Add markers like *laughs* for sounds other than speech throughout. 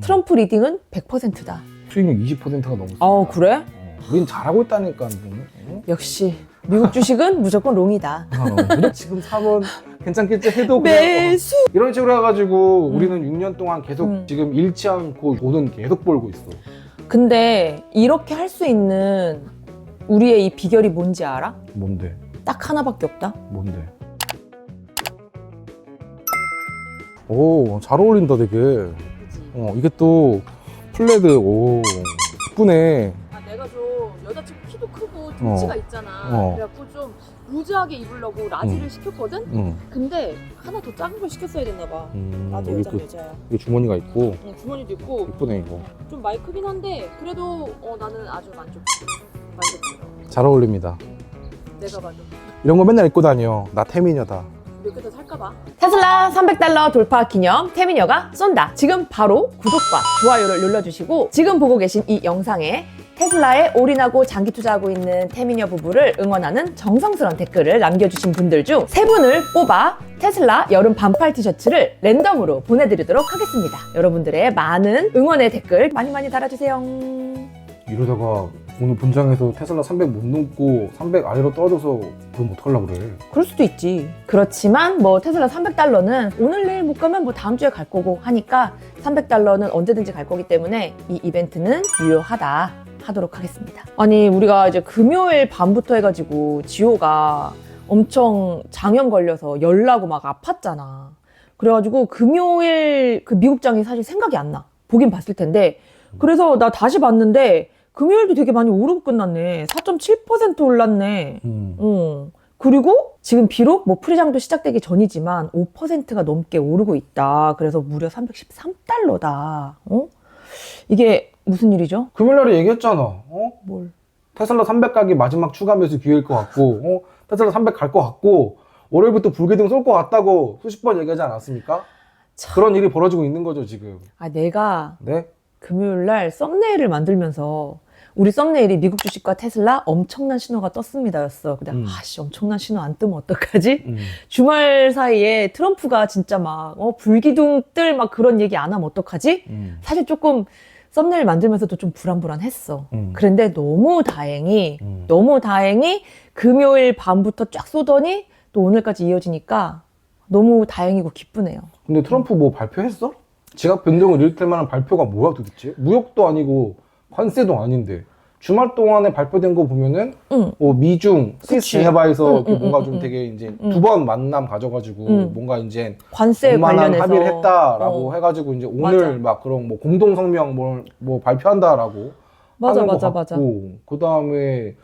트럼프 리딩은 100%다. 수익률 20%가 넘었어. 어, 그래? 어, 우린 잘하고 있다니까. 어? 역시 미국 주식은 *laughs* 무조건 롱이다. 어, 지금 사면 괜찮겠지 해도 그냥, 어, 매수. 이런 식으로 해가지고 음. 우리는 6년 동안 계속 음. 지금 잃지 않고 돈은 계속 벌고 있어. 근데 이렇게 할 수 있는 우리의 이 비결이 뭔지 알아? 뭔데? 딱 하나밖에 없다. 뭔데? 오, 잘 어울린다 되게. 어, 이게 또 플레드, 오, 예쁘네. 아, 내가 좀 여자친구 키도 크고 덩치가 있잖아. 어. 그래갖고 좀 루즈하게 입으려고 라지를 시켰거든? 응. 근데 하나 더 작은 걸 시켰어야 됐나 봐. 음, 나도 여기 여자 또 여자야. 여기 주머니가 있고 응, 주머니도 있고 예쁘네 이거. 좀 많이 크긴 한데 그래도 어, 나는 아주 만족. 만족. 잘 어울립니다. 내가 봐도. 이런 거 맨날 입고 다녀. 나 태미녀다. 몇 개 더 살까 봐. 테슬라 300달러 돌파 기념 태민여가 쏜다. 지금 바로 구독과 좋아요를 눌러주시고 지금 보고 계신 이 영상에 테슬라에 올인하고 장기 투자하고 있는 태민여 부부를 응원하는 정성스러운 댓글을 남겨주신 분들 중 세 분을 뽑아 테슬라 여름 반팔 티셔츠를 랜덤으로 보내드리도록 하겠습니다. 여러분들의 많은 응원의 댓글 많이 많이 달아주세요. 이러다가 오늘 본장에서 테슬라 300 못 넘고 300 아래로 떨어져서 그럼 어떡하려고 그래. 그럴 수도 있지. 그렇지만 뭐 테슬라 300달러는 오늘 내일 못 가면 뭐 다음 주에 갈 거고 하니까 300달러는 언제든지 갈 거기 때문에 이 이벤트는 유효하다 하도록 하겠습니다. 아니 우리가 이제 금요일 밤부터 해가지고 지호가 엄청 장염 걸려서 열나고 막 아팠잖아. 그래가지고 금요일 그 미국장이 사실 생각이 안 나. 보긴 봤을 텐데. 그래서 나 다시 봤는데 금요일도 되게 많이 오르고 끝났네. 4.7% 올랐네. 음. 어. 그리고 지금 비록 뭐 프리장도 시작되기 전이지만 5%가 넘게 오르고 있다. 그래서 무려 313달러다. 어? 이게 무슨 일이죠? 금요일날에 얘기했잖아. 어? 뭘? 테슬라 300 가기 마지막 추가 매수 기회일 것 같고, 어? 테슬라 300 갈 것 같고, 월요일부터 불계등 쏠것 같다고 수십 번 얘기하지 않았습니까? 참. 그런 일이 벌어지고 있는 거죠, 지금. 아, 내가 네? 금요일 날 썸네일을 만들면서 우리 썸네일이 미국 주식과 테슬라 엄청난 신호가 떴습니다 였어. 근데 음. 아씨 엄청난 신호 안 뜨면 어떡하지? 음. 주말 사이에 트럼프가 진짜 막 어, 불기둥 뜰 막 그런 얘기 안 하면 어떡하지? 음. 사실 조금 썸네일 만들면서도 좀 불안불안했어. 음. 그런데 너무 다행히 음. 너무 다행히 금요일 밤부터 쫙 쏘더니 또 오늘까지 이어지니까 너무 다행이고 기쁘네요. 근데 트럼프 뭐 발표했어? 지각 변동을 일으킬 만한 발표가 뭐야 도대체? 무역도 아니고 관세도 아닌데 주말 동안에 발표된 거 보면은 응. 뭐 미중 스위스. 제네바에서 응, 응, 뭔가 응, 좀 응. 되게 이제 응. 두번 만남 가져가지고 응. 뭔가 이제 관세 관련해서 합의를 했다라고 어. 해가지고 이제 오늘 맞아. 막 그런 뭐 공동 성명 뭘뭐 발표한다라고 맞아 하는 맞아 것 맞아. 같고 그 다음에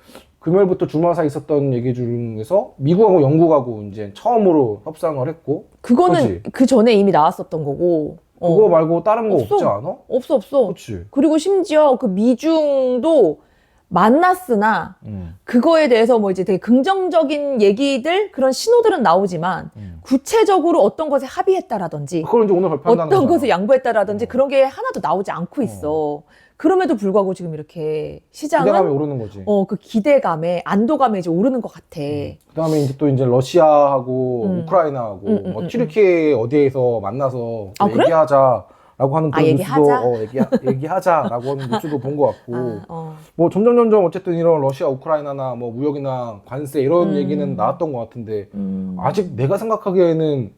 금요일부터 주말 사이 있었던 얘기 중에서 미국하고 영국하고 이제 처음으로 협상을 했고 그거는. 그 전에 이미 나왔었던 거고. 어. 그거 말고 다른 거 없어. 없지 않아? 없어 없어. 그렇지. 그리고 심지어 그 미중도 만났으나 음. 그거에 대해서 뭐 이제 되게 긍정적인 얘기들 그런 신호들은 나오지만 음. 구체적으로 어떤 것에 합의했다라든지 그걸 이제 오늘 발표한다는 어떤 거잖아. 것을 양보했다라든지 어. 그런 게 하나도 나오지 않고 있어. 그럼에도 불구하고 지금 이렇게 기대감이 시장은 오르는 거지. 어 그 기대감에 안도감에 이제 오르는 것 같아. 그 다음에 이제 또 이제 러시아하고 음. 우크라이나하고 음, 음, 뭐 음, 튀르키예 어디에서 만나서 아, 그래? 얘기하자 라고 하는 아, 그런 얘기하자? 뉴스도 어, 얘기, *laughs* 얘기 하자라고 하는 뉴스도 본 것 같고 아, 어. 뭐 점점 점점 어쨌든 이런 러시아 우크라이나나 뭐 무역이나 관세 이런 음. 얘기는 나왔던 것 같은데 음. 아직 내가 생각하기에는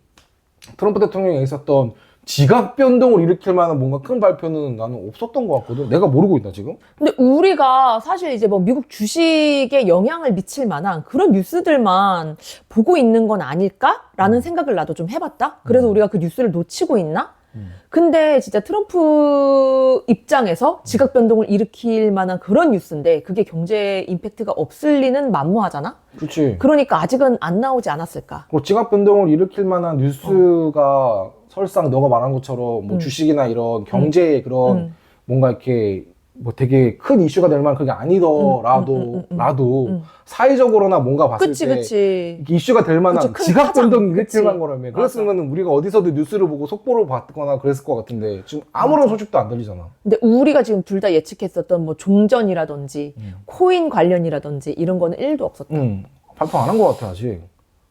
트럼프 대통령이 있었던 지각 변동을 일으킬 만한 뭔가 큰 발표는 나는 없었던 것 같거든. 내가 모르고 있나 지금? 근데 우리가 사실 이제 뭐 미국 주식에 영향을 미칠 만한 그런 뉴스들만 보고 있는 건 아닐까라는 음. 생각을 나도 좀 해봤다. 그래서 음. 우리가 그 뉴스를 놓치고 있나? 음. 근데 진짜 트럼프 입장에서 지각 변동을 일으킬 만한 그런 뉴스인데 그게 경제 임팩트가 없을 리는 만무하잖아? 그렇지. 그러니까 아직은 안 나오지 않았을까? 뭐 지각 변동을 일으킬 만한 뉴스가 설상 너가 말한 것처럼 뭐 음. 주식이나 이런 경제의 그런 음, 뭔가 이렇게 뭐 되게 큰 이슈가 될 만한 그게 아니더라도 음, 음, 음, 음, 라도 음. 사회적으로나 뭔가 봤을 그치, 때 그치. 이슈가 될 만한 그치, 큰 지각. 일으킬 만한 거라며 그랬으면 우리가 어디서도 뉴스를 보고 속보를 받거나 그랬을 것 같은데 지금 아무런. 소식도 안 들리잖아 근데 우리가 지금 둘 다 예측했었던 뭐 종전이라든지 음. 코인 관련이라든지 이런 거는 1도 없었다. 응 발표 안 한 것 같아 아직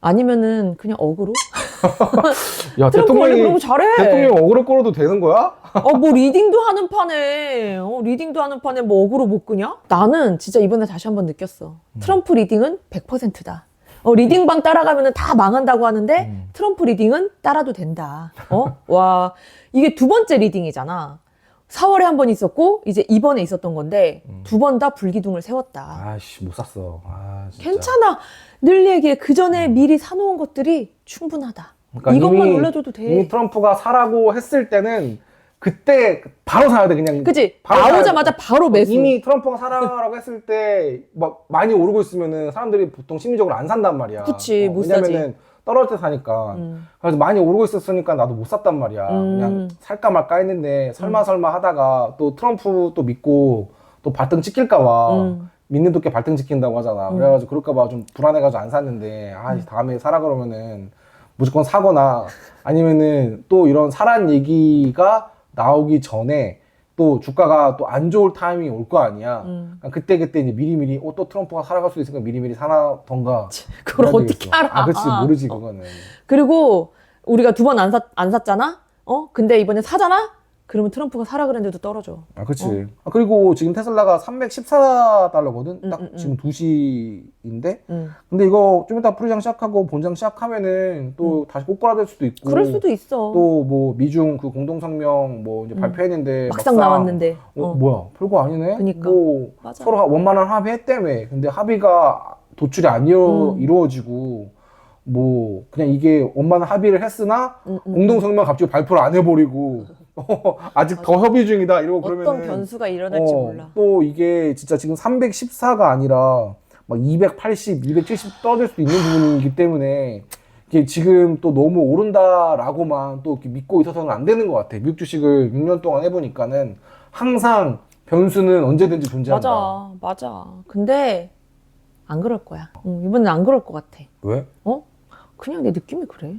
아니면은 그냥 어그로? *laughs* 야 트럼프 원래 그런 거 대통령이 잘해. 대통령 어그로 끌어도 되는 거야? 어, 뭐 리딩도 하는 판에, 어, 리딩도 하는 판에 뭐 어그로 못 끄냐? 나는 진짜 이번에 다시 한번 느꼈어. 트럼프 리딩은 100%다. 어, 리딩방 따라가면 다 망한다고 하는데 음. 트럼프 리딩은 따라도 된다. 어? *laughs* 와, 이게 두 번째 리딩이잖아. 4월에 한 번 있었고 이제 이번에 있었던 건데 음. 두번 다 불기둥을 세웠다. 아씨 못 샀어. 아 진짜. 괜찮아. 늘 얘기해. 그 전에 미리 사놓은 것들이 충분하다. 그러니까 이것만 이미- 올려줘도 돼. 이미 트럼프가 사라고 했을 때는 그때 바로 사야 돼 그냥. 그치? 바로 나오자마자 사야 돼. 바로 매수. 이미 트럼프가 사라고 했을 때 막 많이 오르고 있으면은 사람들이 보통 심리적으로 안 산단 말이야. 어, 그치, 못 사지. 왜냐면은 떨어질 때 사니까. 음. 그래서 많이 오르고 있었으니까 나도 못 샀단 말이야. 음. 그냥 살까 말까 했는데 설마 설마 하다가 또 트럼프 또 믿고 또 발등 찍힐까봐 음. 믿는 도끼 발등 찍힌다고 하잖아. 음. 그래가지고 그럴까봐 좀 불안해가지고 안 샀는데 아 다음에 사라 그러면은 무조건 사거나 아니면은 또 이런 사란 얘기가 나오기 전에 또 주가가 또 안 좋을 타이밍이 올 거 아니야. 음. 그때 그때 이제 미리미리 어, 또 트럼프가 살아갈 수도 있으니까 미리미리 사나던가. *laughs* 그걸 어떻게 되겠어. 알아? 아, 그렇지 모르지 그거는. 그리고 우리가 두 번 안 샀, 안 샀잖아? 어? 근데 이번에 사잖아? 그러면 트럼프가 사라 그랬는데도 떨어져. 아, 그치. 아, 그리고 지금 테슬라가 314달러거든? 음, 딱 음, 음. 지금 2시인데? 음. 근데 이거 좀 이따 프리장 시작하고 본장 시작하면은 또 다시 꼬꾸라될 수도 있고. 그럴 수도 있어. 또 뭐 미중 그 공동성명 뭐 이제 음. 발표했는데. 막상 나왔는데. 어, 어. 뭐야. 별거 아니네? 그니까. 뭐 맞아. 서로 원만한 합의했다며. 근데 합의가 도출이 안 이루, 음. 이루어지고 뭐 그냥 이게 원만한 합의를 했으나 음, 음. 공동성명 갑자기 발표를 안 해버리고 아직 더 협의 중이다 이러고 어떤 그러면은 변수가 일어날지 어, 몰라. 또 이게 진짜 지금 314가 아니라 막 280, 270 떨어질 수도 있는 부분이기 때문에 이게 지금 또 너무 오른다라고만 또 이렇게 믿고 있어서는 안 되는 것 같아. 미국 주식을 6년 동안 해보니까는 항상 변수는 언제든지 존재한다. 맞아, 맞아. 근데 안 그럴 거야. 응, 이번엔 안 그럴 것 같아. 왜? 어? 그냥 내 느낌이 그래.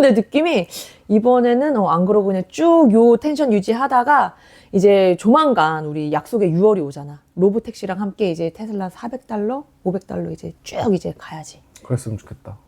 내 느낌이 이번에는 어, 안 그러고 그냥 쭉 요 텐션 유지하다가 이제 조만간 우리 약속의 6월이 오잖아. 로보택시랑 함께 이제 테슬라 400달러, 500달러 이제 쭉 이제 가야지. 그랬으면 좋겠다.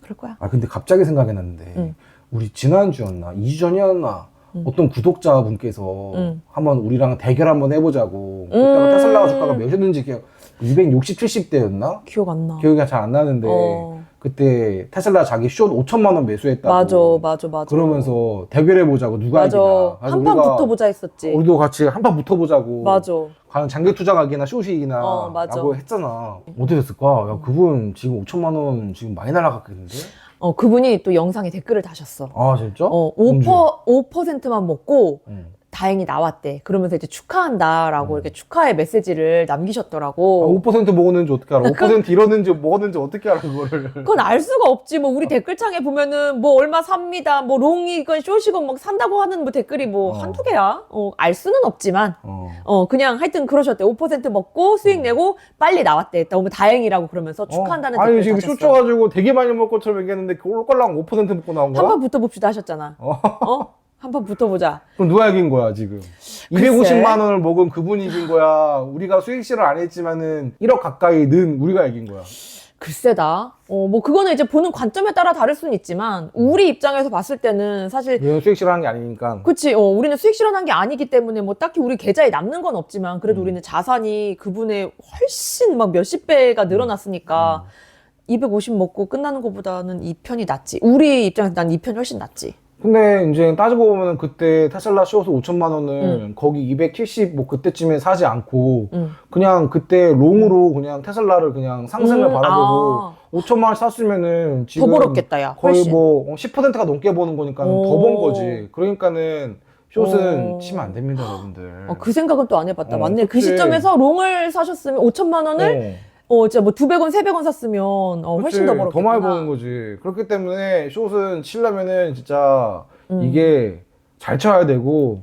그럴 거야. 아 근데 갑자기 생각이 났는데 응. 우리 지난주였나 2주 전이었나 응. 어떤 구독자분께서 응. 한번 우리랑 대결 한번 해보자고 음. 그때가 테슬라가 주가가 몇이었는지 기억 260, 70대였나? 기억 안 나. 기억이 잘 안 나는데 어, 그때 테슬라 자기 숏 5천만 원 매수했다고 맞아, 맞아, 맞아. 그러면서 대결해 보자고 누가 맞아. 이기나 그래서 한판 우리가 붙어보자 했었지. 우리도 같이 한판 붙어보자고 맞아. 과연 장기 투자각이나 숏이나 어, 맞아. 라고 했잖아 어떻게 됐을까? 야 그분 지금 5천만 원 지금 많이 날아갔겠는데? 어, 그분이 또 영상에 댓글을 다셨어. 아 진짜? 어, 언제? 5%, 5%만 먹고 응. 다행히 나왔대. 그러면서 이제 축하한다라고 음. 이렇게 축하의 메시지를 아, 남기셨더라고. 5% 먹었는지 어떻게 알아? 5% *laughs* 잃었는지 먹었는지 어떻게 알아 그거를? 그건 알 수가 없지. 뭐 우리 댓글창에 보면은 뭐 얼마 삽니다. 뭐 롱이건 숏이건 뭐 산다고 하는 뭐 댓글이 뭐 어. 한두 개야. 어, 알 수는 없지만 어. 어, 그냥 하여튼 그러셨대. 5% 먹고 수익 내고 빨리 나왔대. 너무 다행이라고 그러면서 축하한다는 어? 아니 댓글 지금 다셨어. 숏 줘가지고 되게 많이 먹을 것처럼 얘기했는데 그걸 꼴랑 5% 먹고 나온 거야? 한번 붙어봅시다 하셨잖아. 어? 어? 한번 붙어보자. 그럼 누가 이긴 거야 지금? 글쎄. 250만 원을 먹은 그분이 이긴 거야. 우리가 수익 실을 안 했지만은 1억 가까이 는 우리가 이긴 거야. 글쎄다. 어, 뭐 그거는 이제 보는 관점에 따라 다를 수는 있지만 우리 입장에서 봤을 때는 사실 우리는 수익 실을 한 게 아니니까. 그치, 어, 우리는 수익 실현한 게 아니기 때문에 뭐 딱히 우리 계좌에 남는 건 없지만 그래도 음. 우리는 자산이 그분의 훨씬 막 몇십 배가 음. 늘어났으니까 250 먹고 끝나는 것보다는 이 편이 낫지. 우리 입장에서 난 이 편이 훨씬 낫지. 근데 이제 따지고 보면은 그때 테슬라 숏을 5천만 원을 음. 거기 270뭐 그때쯤에 사지 않고 응. 그냥 그때 롱으로 그냥 테슬라를 그냥 상승을 음, 바라보고 아, 5천만 원 샀으면은 더 지금 벌었겠다, 야. 거의 훨씬. 뭐 10%가 넘게 버는 거니까 더 오. 번 거지. 그러니까는 숏은 어. 치면 안 됩니다, 여러분들. 어, 그 생각은 또안 해봤다. 어, 맞네. 그 그치. 시점에서 롱을 사셨으면 5천만 원을 어, 진짜 뭐 200원, 300원 샀으면 어, 훨씬 더 벌었겠구나. 더 많이 버는 거지. 그렇기 때문에 숏은 치려면은 진짜 음. 이게 잘 쳐야 되고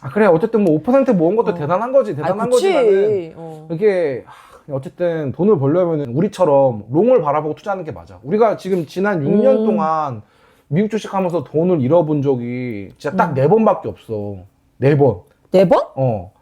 아 그래 어쨌든 뭐 5% 모은 것도 어. 대단한 거지 아, 대단한 그치. 거지만은 어. 이게 하, 어쨌든 돈을 벌려면 우리처럼 롱을 바라보고 투자하는 게 맞아. 우리가 지금 지난 6년 음. 동안 미국 주식 하면서 돈을 잃어본 적이 진짜 딱 음. 네 번밖에 없어. 네 번. 네 번? 어.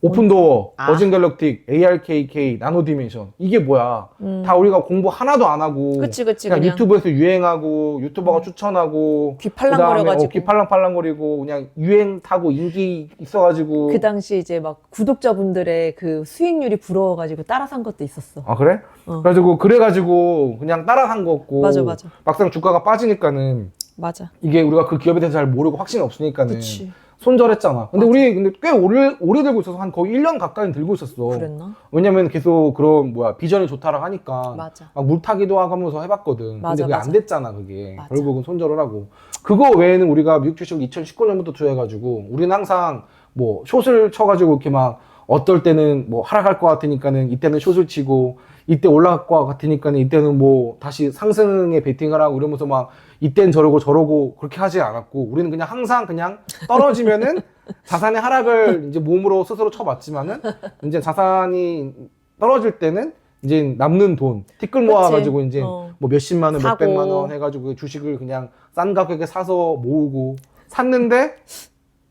오픈도어, 아. 어진 갤럭틱, ARKK, 나노 디멘션 이게 뭐야? 음. 다 우리가 공부 하나도 안 하고 그치 그치 그냥, 그냥, 유튜브에서 유행하고 유튜버가 추천하고 귀 팔랑거려가지고 어, 귀 팔랑팔랑거리고 그냥 유행 타고 인기 있어가지고 그 당시 이제 막 구독자분들의 그 수익률이 부러워가지고 따라 산 것도 있었어. 아 그래? 어. 그래가지고 그래가지고 그냥 따라 산 거고 맞아, 맞아. 막상 주가가 빠지니까는 맞아. 이게 우리가 그 기업에 대해서 잘 모르고 확신이 없으니까는 그치. 손절했잖아. 근데. 우리 근데 꽤 오래 오래 들고 있어서 한 거의 1년 가까이 들고 있었어. 그랬나? 왜냐면 계속 그런 뭐야 비전이 좋다라 하니까 맞아. 막 물타기도 하고 하면서 해봤거든. 맞아, 근데 그게 맞아. 안 됐잖아 그게. 맞아. 결국은 손절을 하고. 그거 외에는 우리가 미국 주식을 2019년부터 투자해가지고 우리는 항상 뭐 숏을 쳐가지고 이렇게 막 어떨 때는 뭐 하락할 것 같으니까는 이때는 숏을 치고 이때 올라갈 것 같으니까는 이때는 뭐 다시 상승에 베팅을 하고 이러면서 막 이땐 저러고 저러고 그렇게 하지 않았고 우리는 그냥 항상 그냥 떨어지면은 *laughs* 자산의 하락을 이제 몸으로 스스로 쳐봤지만은 이제 자산이 떨어질 때는 이제 남는 돈 티끌 모아가지고 이제 어. 뭐 몇십만 원, 사고. 몇백만 원 해가지고 주식을 그냥 싼 가격에 사서 모으고 샀는데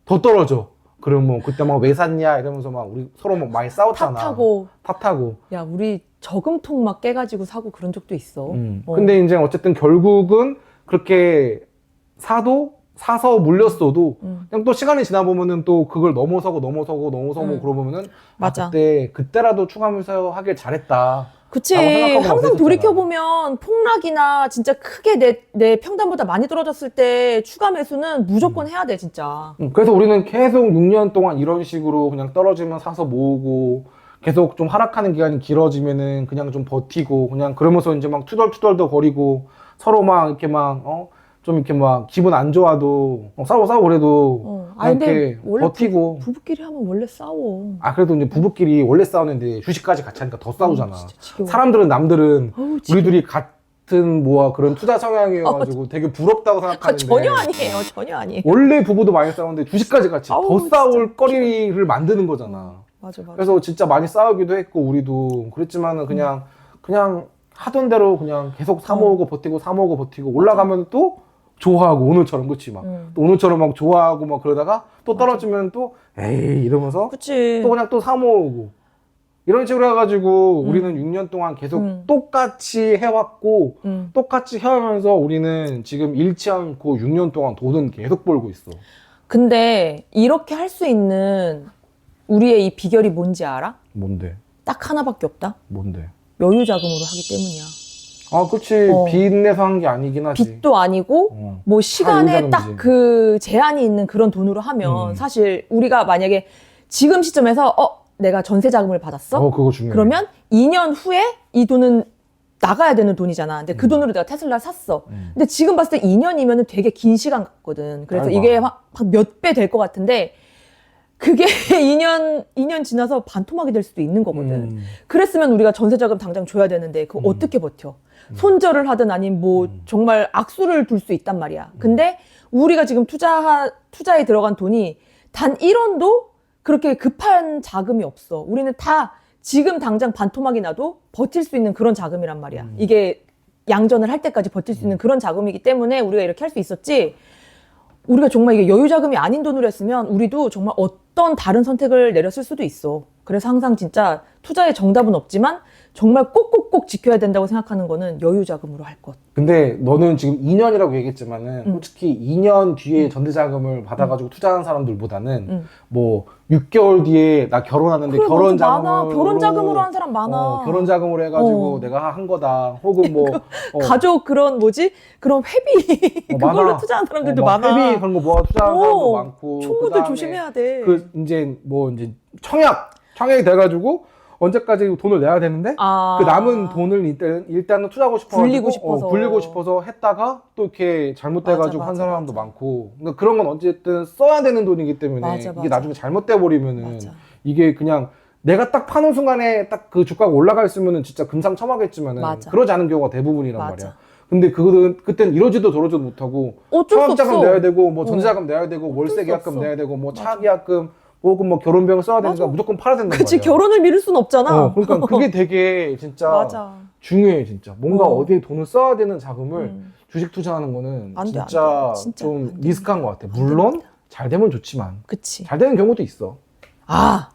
더 떨어져. 그러면 그때 막 왜 샀냐 이러면서 막 우리 서로 막 많이 싸웠잖아. 탓하고 탓하고. 야 우리 저금통 막 깨가지고 사고 그런 적도 있어. 음. 어. 근데 이제 어쨌든 결국은 그렇게 사도 사서 물렸어도 음. 그냥 또 시간이 지나 보면은 또 그걸 넘어서고 넘어서고 넘어서고 음. 그러보면은 맞아. 아, 그때 그때라도 추가하면서 하길 잘했다. 그치. 항상 그랬었잖아. 돌이켜 보면 폭락이나 진짜 크게 내, 내 평단보다 많이 떨어졌을 때 추가 매수는 무조건 해야 돼, 진짜. 음, 그래서 우리는 계속 6년 동안 이런 식으로 그냥 떨어지면 사서 모으고 계속 좀 하락하는 기간이 길어지면은 그냥 좀 버티고 그냥 그러면서 이제 막 투덜투덜도 거리고 서로 막 이렇게 막 어? 좀 이렇게 막 기분 안 좋아도 어, 싸워 싸워 그래도 어. 아, 근데 이렇게 원래 버티고 부, 부끼리 하면 원래 싸워. 아 그래도 이제 부부끼리 원래 싸우는데 주식까지 같이 하니까 더 싸우잖아. 어, 진짜 지겨워. 사람들은 남들은 어우, 지겨워. 우리 둘이 같은 뭐야 그런 투자 성향이어가지고 되게 부럽다고 아, 생각하는데 전혀 아니에요. 전혀 아니에요. 원래 부부도 많이 싸우는데 주식까지 같이 아우, 더. 싸울 거리를 만드는 거잖아. 맞아, 맞아. 그래서 진짜 많이 싸우기도 했고 우리도 그랬지만은 그냥 그냥 하던 대로 그냥 계속 사 어. 모으고 버티고 사 모으고 버티고 올라가면 또 좋아하고 오늘처럼 그치 막 음. 또 오늘처럼 막 좋아하고 막 그러다가 또 떨어지면 또 에이 이러면서 그치. 또 그냥 또 사 모으고 이런 식으로 해가지고 음. 우리는 6년 동안 계속 음. 똑같이 해왔고 음. 똑같이 해오면서 우리는 지금 잃지 않고 6년 동안 돈은 계속 벌고 있어. 근데 이렇게 할 수 있는 우리의 이 비결이 뭔지 알아? 뭔데? 딱 하나밖에 없다. 뭔데? 여유 자금으로 하기 때문이야. 아, 그치. 어. 빚 내서 한 게 아니긴 하지. 빚도 아니고 어. 뭐 시간에 여유자금이지. 딱그 제한이 있는 그런 돈으로 하면 음. 사실 우리가 만약에 지금 시점에서 어 내가 전세 자금을 받았어? 어, 그거 중요해. 그러면 2년 후에 이 돈은 나가야 되는 돈이잖아. 근데 그 음. 돈으로 내가 테슬라 샀어. 음. 근데 지금 봤을 때 2년이면 되게 긴 시간 같거든. 그래서 짧아. 이게 몇 배 될 것 같은데 그게 *laughs* 2년 2년 지나서 반토막이 될 수도 있는 거거든. 음. 그랬으면 우리가 전세 자금 당장 줘야 되는데 그거 음. 어떻게 버텨? 손절을 하든 아니면 뭐 음. 정말 악수를 둘 수 있단 말이야. 근데 우리가 지금 투자 투자에 들어간 돈이 단 1원도 그렇게 급한 자금이 없어. 우리는 다 지금 당장 반토막이 나도 버틸 수 있는 그런 자금이란 말이야. 음. 이게 양전을 할 때까지 버틸 수 있는 그런 자금이기 때문에 우리가 이렇게 할 수 있었지. 우리가 정말 이게 여유 자금이 아닌 돈으로 했으면 우리도 정말 어떤 다른 선택을 내렸을 수도 있어. 그래서 항상 진짜 투자의 정답은 없지만 정말 꼭꼭꼭 지켜야 된다고 생각하는 거는 여유 자금으로 할 것. 근데 너는 지금 2년이라고 얘기했지만은 음. 솔직히 2년 뒤에 전세 자금을 받아가지고 투자한 사람들보다는 음. 뭐 6개월 뒤에 나 결혼하는데 그래, 결혼 맞아, 자금으로. 결혼 자금으로 한 사람 많아. 어, 결혼 자금으로 해가지고 어. 내가 한 거다. 혹은 뭐 *laughs* 어, 가족 그런 뭐지 그런 회비 어, *laughs* 그걸로 많아. 투자한 사람들도 어, 막 많아. 회비 그런 거 모아 투자하는 사람도 어, 많고 총무들 그다음에 조심해야 돼. 그 이제 뭐 이제 청약 청약이 돼가지고 언제까지 돈을 내야 되는데 아. 그 남은 돈을 일단 일단은 투자하고 싶어 굴리고 싶어서. 굴리고 싶어서 했다가 또 이렇게 잘못돼가지고 맞아, 한 맞아, 사람도 맞아. 많고 그러니까 그런 건 어쨌든 써야 되는 돈이기 때문에 맞아, 이게 맞아. 나중에 잘못돼 버리면은 맞아. 이게 그냥 내가 딱 파는 순간에 딱 그 주가가 올라가 있으면은 진짜 금상첨화겠지만은 맞아. 그러지 않은 경우가 대부분이란 맞아. 말이야. 근데 그거는 그땐 이러지도 저러지도 못하고 어쩔 수 청약자금 없어. 내야 되고 뭐 어. 전세자금 내야 되고 월세 수 계약금. 내야 되고 뭐. 차 계약금 혹은 뭐 결혼비용 써야 되니까 맞아. 무조건 팔아야 된단 그치 말이야. 결혼을 미룰 순 없잖아. 어, 그러니까 *laughs* 그게 되게 진짜 맞아. 중요해 진짜. 뭔가 어. 어. 디에 돈을 써야 되는 자금을 음. 주식 투자하는 거는 안 돼, 안 진짜, 돼. 진짜 좀 안 돼. 리스크한 것 같아. 안 물론. 잘 되면 좋지만 그치. 잘 되는 경우도 있어. 아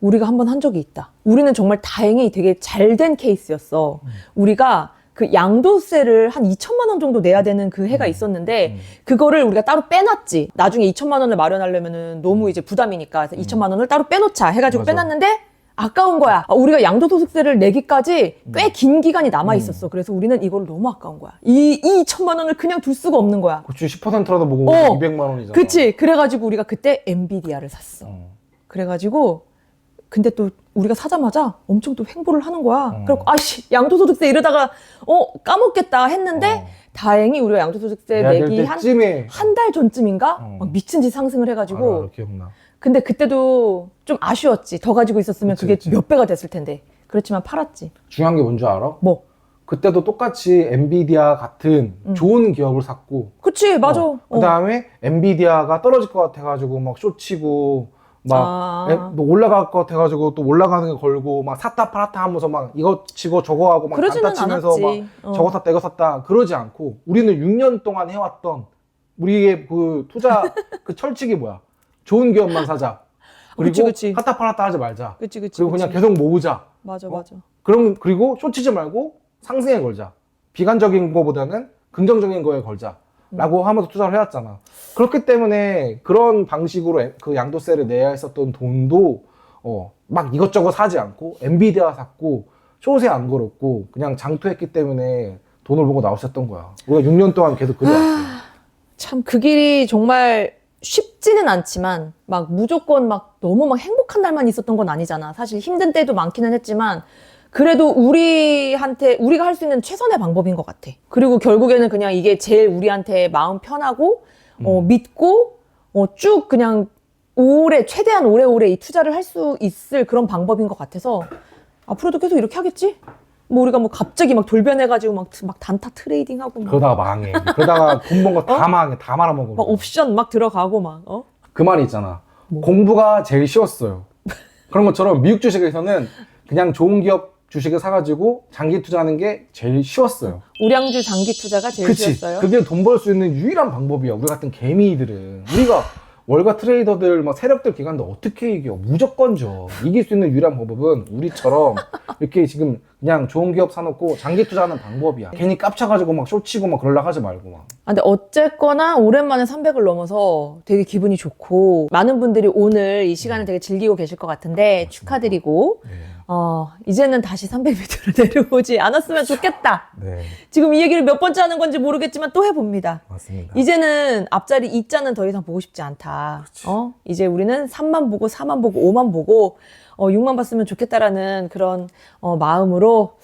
우리가 한 번 한 적이 있다. 우리는 정말 다행히 되게 잘 된 케이스였어. 음. 우리가 그 양도세를 한 2천만 원 정도 내야 되는 그 해가 음. 있었는데 음. 그거를 우리가 따로 빼놨지. 나중에 2천만 원을 마련하려면은 너무 이제 부담이니까 그래서 2천만 원을 따로 빼놓자 해가지고 음. 맞아. 빼놨는데 아까운 거야. 아, 우리가 양도소득세를 내기까지 음. 꽤긴 기간이 남아 있었어. 그래서 우리는 이걸 너무 아까운 거야. 이, 이 2천만 원을 그냥 둘 수가 없는 거야. 그치 10%라도 보고 어. 200만 원이잖아. 그치. 그래가지고 우리가 그때 엔비디아를 샀어. 어. 그래가지고 근데 또 우리가 사자마자 엄청 또 횡보를 하는 거야. 어. 그래고 아씨 양도소득세 이러다가 어 까먹겠다 했는데 어. 다행히 우리가 양도소득세 내야 될 내기 한 때쯤에 한달 전쯤인가 어. 막 미친 듯이 상승을 해가지고 알아, 알아, 기억나. 근데 그때도 좀 아쉬웠지. 더 가지고 있었으면 그치, 그게 그치. 몇 배가 됐을 텐데. 그렇지만 팔았지. 중요한 게 뭔지 알아? 뭐? 그때도 똑같이 엔비디아 같은 음. 좋은 기업을 샀고 그치, 맞아. 어, 어. 그다음에 엔비디아가 떨어질 것 같아가지고 막 쇼치고 막 아. 에, 뭐 올라갈 것 같아가지고 또 올라가는 게 걸고 막 샀다 팔았다 하면서 막 이거 치고 저거 하고 막 그러지는 단타 치면서 않았지. 막 어. 저거 샀다 이거 샀다 그러지 않고 우리는 6년 동안 해왔던 우리의 그 투자 *laughs* 그 철칙이 뭐야 좋은 기업만 사자 *laughs* 그리고 그치, 그치. 샀다 팔았다 하지 말자 그치, 그치. 그리고 그냥 그치. 계속 모으자 맞아, 어? 맞아. 그럼 그리고 쇼치지 말고 상승에 걸자. 비관적인 거보다는 긍정적인 거에 걸자. 라고 하면서 투자를 해왔잖아. 그렇기 때문에 그런 방식으로 에- 그 양도세를 내야 했었던 돈도 어, 막 이것저것 사지 않고 엔비디아 샀고 쇼세 안 걸었고 그냥 장투했기 때문에 돈을 보고 나오셨던 거야. 우리가 6년 동안 계속 그래왔지. 참그 길이 정말 쉽지는 않지만 막 무조건 막 너무 막 행복한 날만 있었던 건 아니잖아. 사실 힘든 때도 많기는 했지만 그래도 우리한테 우리가 할 수 있는 최선의 방법인 것 같아. 그리고 결국에는 그냥 이게 제일 우리한테 마음 편하고 어, 믿고 어, 쭉 그냥 오래 최대한 오래오래 이 투자를 할 수 있을 그런 방법인 것 같아서 앞으로도 계속 이렇게 하겠지? 뭐 우리가 뭐 갑자기 막 돌변해가지고 막, 막 단타 트레이딩하고 막, 그러다가 망해. 그러다가 돈 번 거 다 망해. 다 말아먹어. 막 옵션 막 들어가고 막 어? 그 말이 있잖아. 뭐? 공부가 제일 쉬웠어요. 그런 것처럼 미국 주식에서는 그냥 좋은 기업 주식을 사가지고 장기 투자하는 게 제일 쉬웠어요. 우량주 장기 투자가 제일 그치? 쉬웠어요. 그게 돈 벌 수 있는 유일한 방법이야. 우리 같은 개미들은. 우리가 월가 트레이더들, 막 세력들 기관도 어떻게 이겨? 무조건 져. 이길 수 있는 유일한 방법은 우리처럼 *laughs* 이렇게 지금 그냥 좋은 기업 사놓고 장기 투자하는 방법이야. 괜히 깝쳐가지고 막 쇼치고 막 그러려 하지 말고 막. 아, 근데 어쨌거나 오랜만에 300을 넘어서 되게 기분이 좋고 많은 분들이 오늘 이 시간을 되게 즐기고 계실 것 같은데 축하드리고 어, 이제는 다시 300m를 *laughs* 내려오지 않았으면 좋겠다. 네, 지금 이 얘기를 몇 번째 하는 건지 모르겠지만 또 해봅니다. 맞습니다. 이제는 앞자리 2자는 더 이상 보고 싶지 않다. 어? 이제 우리는 3만 보고 4만 보고 5만 보고 어, 6만 봤으면 좋겠다라는 그런 어, 마음으로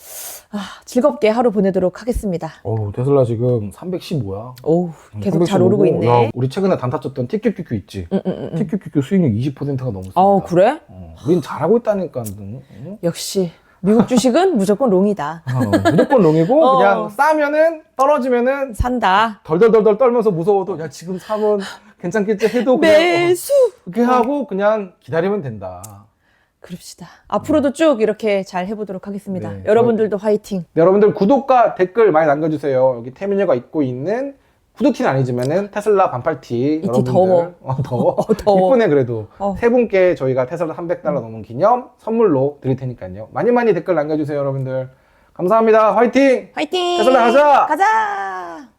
아, 즐겁게 하루 보내도록 하겠습니다. 어우, 테슬라 지금 315야. 오, 계속 잘 오르고 있네. 야, 우리 최근에 단타 쳤던 TQQQ 있지? 응, 응, 응. TQQQ 수익률 20%가 넘었습니다. 아, 그래? 어, 우린 잘하고 있다니까. 응? 응? 역시 미국 주식은 *laughs* 무조건 롱이다. 어, 무조건 롱이고 *laughs* 어. 그냥 싸면은 떨어지면은 산다. 덜덜덜덜 떨면서 무서워도 야 지금 사면 괜찮겠지 해도 그냥 어, 매수. 그렇게 하고 그냥 기다리면 된다. 그럽시다. 앞으로도 쭉 이렇게 잘 해보도록 하겠습니다. 네, 여러분들도 화이팅. 네, 여러분들 구독과 댓글 많이 남겨주세요. 여기 태민이가 입고 있는 후드티는 아니지만은 테슬라 반팔티 티 여러분들 더워. *laughs* 어, 더워 *laughs* 어, 더워. 이쁘네 그래도 어. 세 분께 저희가 테슬라 300달러 넘은 기념 선물로 드릴 테니까요 많이 많이 댓글 남겨주세요 여러분들 감사합니다 화이팅 화이팅. 테슬라 가자! 가자.